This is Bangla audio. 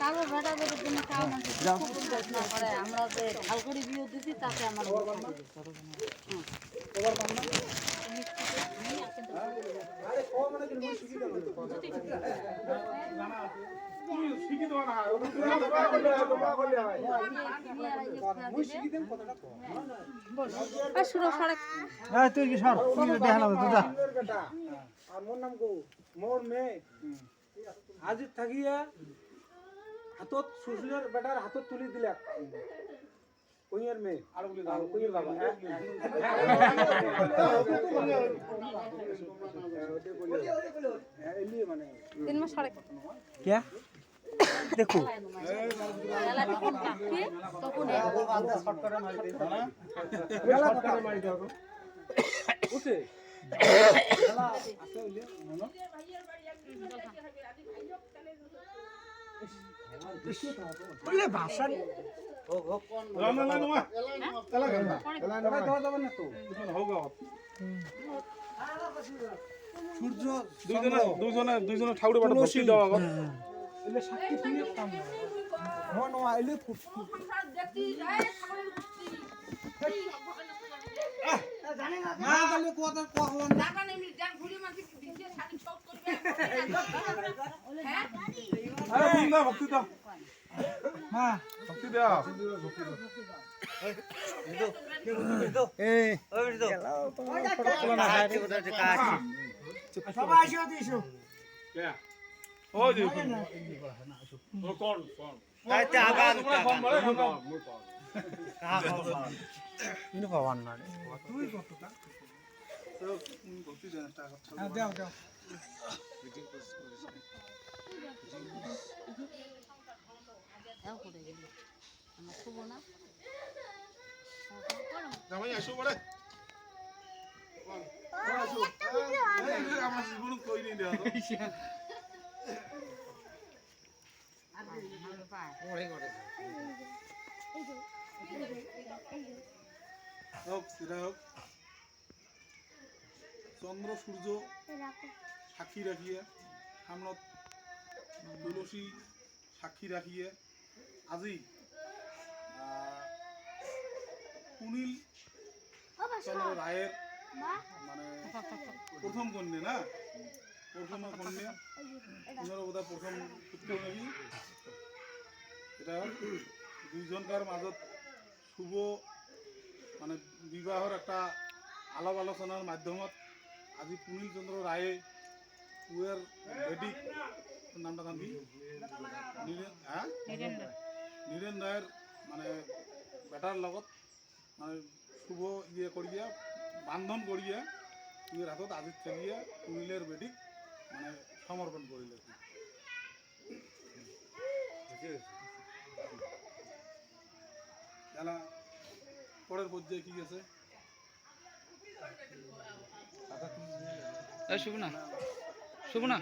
কারও মানুষ করে আমরা যে ঢাল করে বিয়ে তাতে আমার হাতত শ্বশুরের বেটার হাতত তুলি দিলা কুইয়ের মেয়ে আর কুইয়ের বাবা তিন মাস সড়ক কে? দেখো। তখন মেলা কথা মারি দাও বুঝছে বলে ভাষা এলা দেওয়া যাবে না তো সূর্য দুজনে দুজনে ঠাকুরের বাটা বসিয়ে দেওয়া એટલે શક્તિ થી કામ નો નો એટલે કુસ્તી ભક્તિ દેવ ભક્તિ દેવ দাও হ্যাঁ দাও আসিও দিছো ও কোন কোন আইতে আগা কোন বলে কোন মুই কোন ইনো পাওয়ান না তুই কত টা হ্যাঁ দাও দাও করে গেল আমার শুভ না জামাই আসো বলে আমার জীবন কই নি দেওয়া চন্দ্র, সূর্য, সাক্ষী রাখিয়ে সামনত তুলসী সাক্ষী রাখিয়ে, আজি সুনীল চন্দ্র রায়ের মানে প্রথম কন্যা না? প্রথম কন্যা ওনার বোধহয় প্রথম পুত্র নাকি? এটা দুইজনকার মাজত শুভ মানে বিবাহর একটা আলাপ আলোচনার মাধ্যমত আজি পুনীল চন্দ্র রায়ে উয়ের বেদিক নামটা নীরেন হ্যাঁ? নীরেন রায়ের মানে বেটার লগত মানে শুভ ইয়ে করিয়া বান্ধন করিয়া তুইয়ের হাতত আজি থেলিয়া পুনীলের বেদিক মানে সমর্পণ করিল পরের পর্যায়ে কি গেছে? শুভ না।